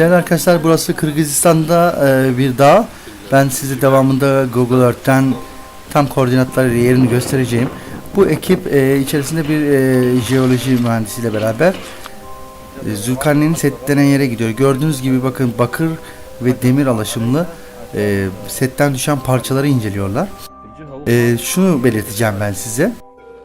Değerli arkadaşlar burası Kırgızistan'da e, bir dağ. Ben size devamında Google Earth'ten tam koordinatları yerini göstereceğim. Bu ekip e, içerisinde bir e, jeoloji mühendisiyle beraber e, Zülkarneyn'in set denen yere gidiyor. Gördüğünüz gibi bakın bakır ve demir alaşımlı e, setten düşen parçaları inceliyorlar. E, şunu belirteceğim ben size.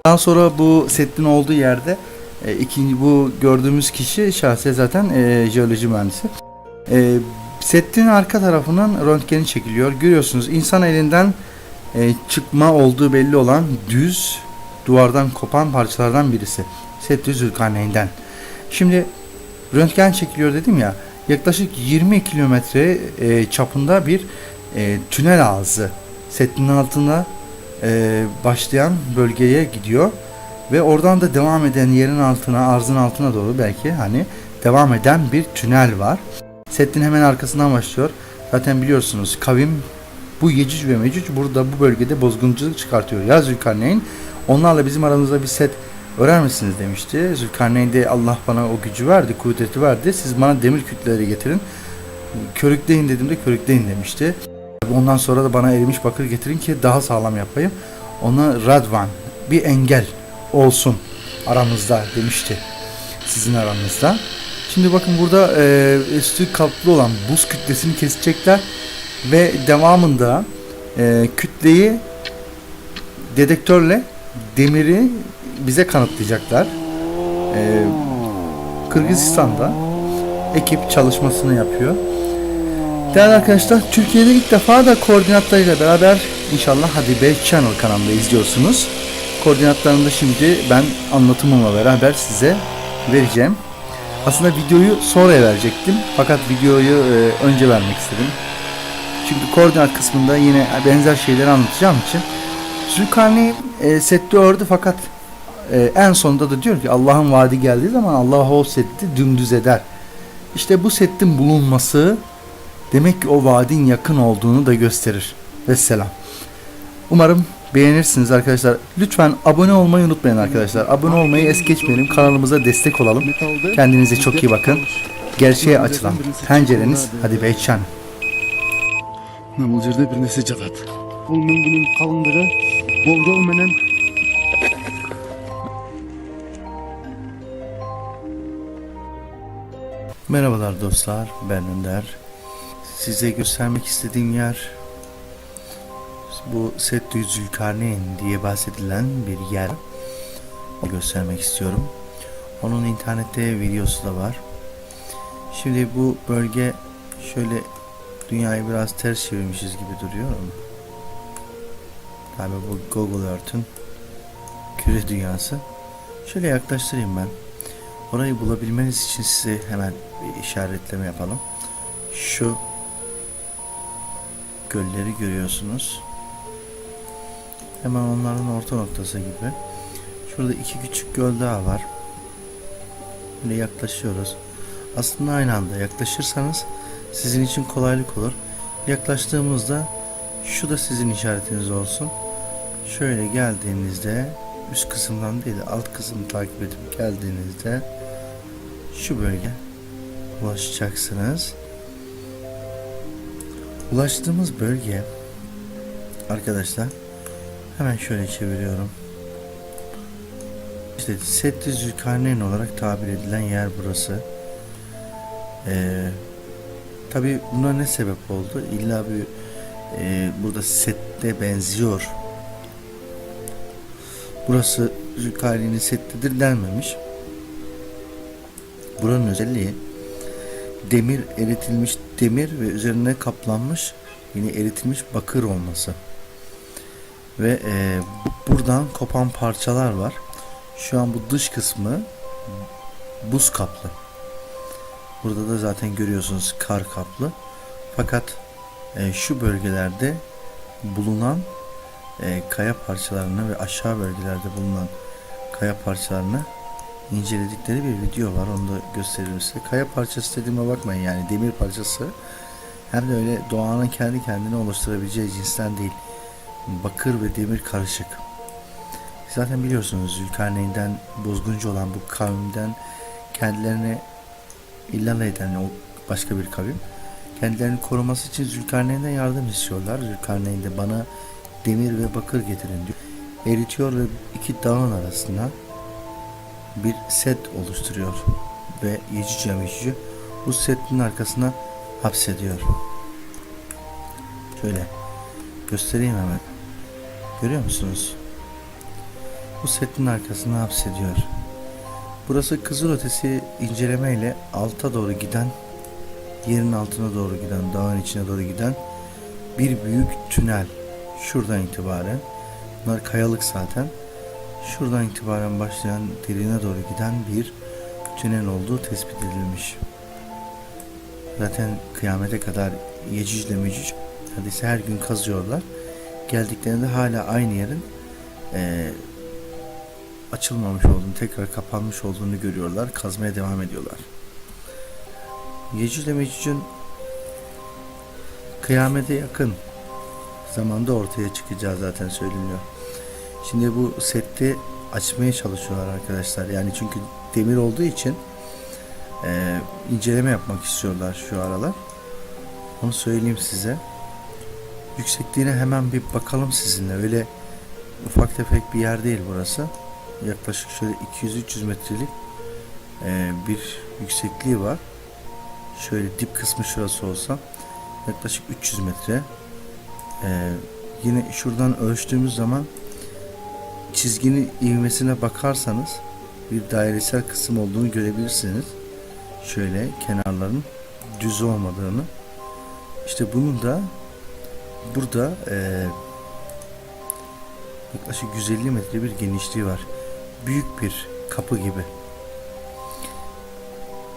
Daha sonra bu setin olduğu yerde e, ikinci bu gördüğümüz kişi şahsen zaten e, jeoloji mühendisi. E, setin arka tarafının röntgeni çekiliyor. Görüyorsunuz insan elinden e, çıkma olduğu belli olan düz duvardan kopan parçalardan birisi. Settü Zülkarneyn'den. Şimdi röntgen çekiliyor dedim ya. Yaklaşık 20 kilometre e, çapında bir e, tünel ağzı setin altına e, başlayan bölgeye gidiyor ve oradan da devam eden yerin altına, arzın altına doğru belki hani devam eden bir tünel var. Setin hemen arkasından başlıyor. Zaten biliyorsunuz kavim bu Yecüc ve Mecüc burada bu bölgede bozgunculuk çıkartıyor. Ya Zülkarneyn onlarla bizim aramızda bir set örer misiniz demişti. Zülkarneyn de Allah bana o gücü verdi, kudreti verdi. Siz bana demir kütleleri getirin. Körükleyin dediğimde körükleyin demişti. Ondan sonra da bana erimiş bakır getirin ki daha sağlam yapayım. Ona Radvan bir engel olsun aramızda demişti. Sizin aranızda. Şimdi bakın burada e, üstü kaplı olan buz kütlesini kesecekler ve devamında e, kütleyi dedektörle demiri bize kanıtlayacaklar. E, Kırgızistan'da ekip çalışmasını yapıyor. Değerli arkadaşlar Türkiye'de ilk defa da koordinatlarıyla beraber inşallah Hadi Bey Channel kanalında izliyorsunuz. Koordinatlarını da şimdi ben anlatımımla beraber size vereceğim. Aslında videoyu sonra verecektim fakat videoyu e, önce vermek istedim. Çünkü koordinat kısmında yine benzer şeyleri anlatacağım için Zülkarneyn e, sette ördü fakat e, en sonunda da diyor ki Allah'ın vaadi geldiği zaman Allah o setti dümdüz eder. İşte bu settin bulunması demek ki o vaadin yakın olduğunu da gösterir. Vesselam. Umarım beğenirsiniz arkadaşlar. Lütfen abone olmayı unutmayın arkadaşlar. Abone olmayı es geçmeyelim. Kanalımıza destek olalım. Kendinize çok iyi bakın. Gerçeğe açılan pencereniz hadi Beyçan. Namıl жерде bir нәрсе жатат бул мөңгүнүн калыңдыгы болжол менен Merhabalar dostlar, ben Önder. Size göstermek istediğim yer bu Settü Zülkarneyn diye bahsedilen bir yer. Göstermek istiyorum. Onun internette videosu da var. Şimdi bu bölge şöyle dünyayı biraz ters çevirmişiz gibi duruyor ama Galiba bu Google Earth'ün küre dünyası. Şöyle yaklaştırayım ben. Orayı bulabilmeniz için size hemen bir işaretleme yapalım. Şu gölleri görüyorsunuz. Hemen onların orta noktası gibi. Şurada iki küçük göl daha var. Böyle yaklaşıyoruz. Aslında aynı anda yaklaşırsanız sizin için kolaylık olur. Yaklaştığımızda şu da sizin işaretiniz olsun. Şöyle geldiğinizde üst kısımdan değil de alt kısmı takip edip geldiğinizde şu bölge ulaşacaksınız. Ulaştığımız bölge arkadaşlar hemen şöyle çeviriyorum. İşte Setti Zülkarneyn olarak tabir edilen yer burası. Ee, Tabi buna ne sebep oldu? İlla bir e, burada sette benziyor. Burası Zülkarneyn'in settedir denmemiş. Buranın özelliği demir eritilmiş demir ve üzerine kaplanmış yine eritilmiş bakır olması. Ve e, bu- buradan kopan parçalar var. Şu an bu dış kısmı buz kaplı. Burada da zaten görüyorsunuz kar kaplı. Fakat e, şu bölgelerde bulunan e, kaya parçalarını ve aşağı bölgelerde bulunan kaya parçalarını inceledikleri bir video var. Onu da gösteririm size. Kaya parçası dediğime bakmayın yani demir parçası. Hem de öyle doğanın kendi kendine oluşturabileceği cinsten değil. Bakır ve demir karışık. Zaten biliyorsunuz Zülkarneyn'den bozguncu olan bu kavimden kendilerine illal eden o başka bir kavim. Kendilerini koruması için Zülkarneyn'den yardım istiyorlar. Zülkarneyn de bana demir ve bakır getirin diyor. Eritiyor ve iki dağın arasına bir set oluşturuyor. Ve Yecüc Yemecüc'ü bu setin arkasına hapsediyor. Şöyle göstereyim hemen. Görüyor musunuz? Bu setin arkasına hapsediyor. Burası kızılötesi inceleme ile alta doğru giden, yerin altına doğru giden, dağın içine doğru giden bir büyük tünel. Şuradan itibaren, bunlar kayalık zaten. Şuradan itibaren başlayan derine doğru giden bir tünel olduğu tespit edilmiş. Zaten kıyamete kadar Yecüc ile Mecüc neredeyse her gün kazıyorlar. Geldiklerinde hala aynı yerin eee, açılmamış olduğunu, tekrar kapanmış olduğunu görüyorlar. Kazmaya devam ediyorlar. Yecüc ile Mecüc'ün kıyamete yakın zamanda ortaya çıkacağı zaten söyleniyor. Şimdi bu sette açmaya çalışıyorlar arkadaşlar. Yani çünkü demir olduğu için eee, inceleme yapmak istiyorlar şu aralar. Onu söyleyeyim size. Yüksekliğine hemen bir bakalım sizinle. Öyle ufak tefek bir yer değil burası. Yaklaşık şöyle 200-300 metrelik eee, bir yüksekliği var. Şöyle dip kısmı şurası olsa yaklaşık 300 metre. Eee, yine şuradan ölçtüğümüz zaman çizginin ivmesine bakarsanız bir dairesel kısım olduğunu görebilirsiniz. Şöyle kenarların düz olmadığını. İşte bunun da burada eee, yaklaşık 150 metre bir genişliği var. Büyük bir kapı gibi.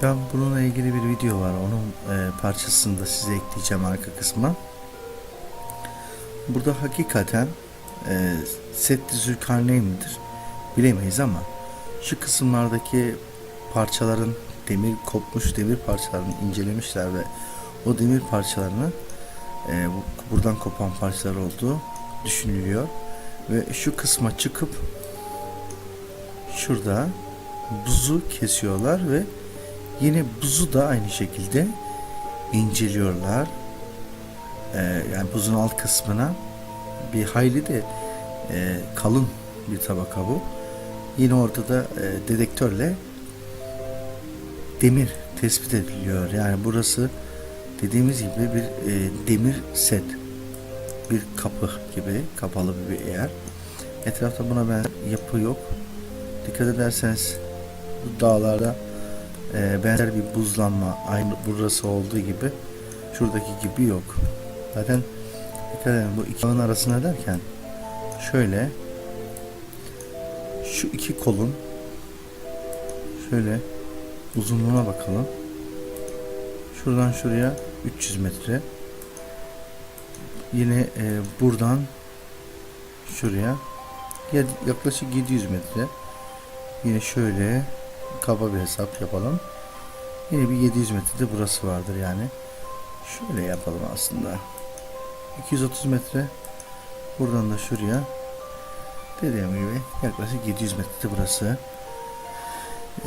Ben bununla ilgili bir video var. Onun eee, parçasını da size ekleyeceğim arka kısma. Burada hakikaten e, Setti Zülkarneyn midir bilemeyiz ama şu kısımlardaki parçaların demir kopmuş demir parçalarını incelemişler ve o demir parçalarını e, bu, buradan kopan parçalar olduğu düşünülüyor ve şu kısma çıkıp şurada buzu kesiyorlar ve yine buzu da aynı şekilde inceliyorlar. E, yani buzun alt kısmına bir hayli de e, kalın bir tabaka bu. Yine orada da e, dedektörle demir tespit ediliyor. Yani burası dediğimiz gibi bir e, demir set. Bir kapı gibi kapalı bir yer. Etrafta buna ben yapı yok. Dikkat ederseniz bu dağlarda e, benzer bir buzlanma aynı burası olduğu gibi şuradaki gibi yok. Zaten dikkat edin bu iki dağın arasına derken şöyle şu iki kolun şöyle uzunluğuna bakalım. Şuradan şuraya 300 metre. Yine e, buradan şuraya ya- yaklaşık 700 metre. Yine şöyle kaba bir hesap yapalım. Yine bir 700 metrede burası vardır yani. Şöyle yapalım aslında. 230 metre buradan da şuraya dediğim gibi yaklaşık 700 metrede burası.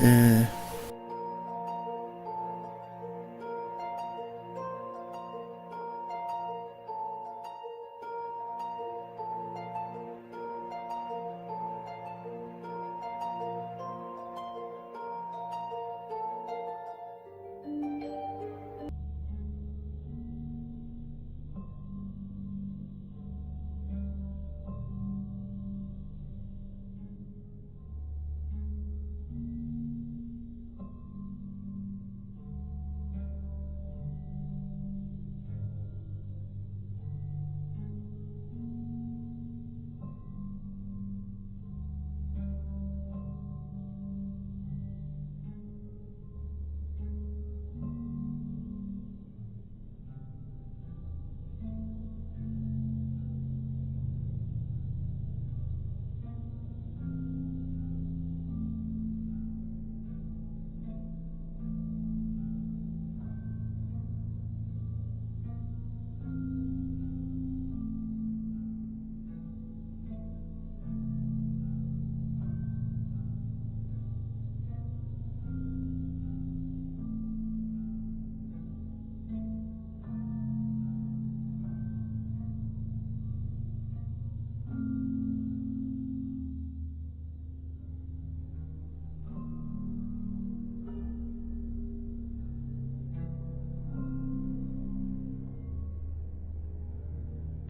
Ee,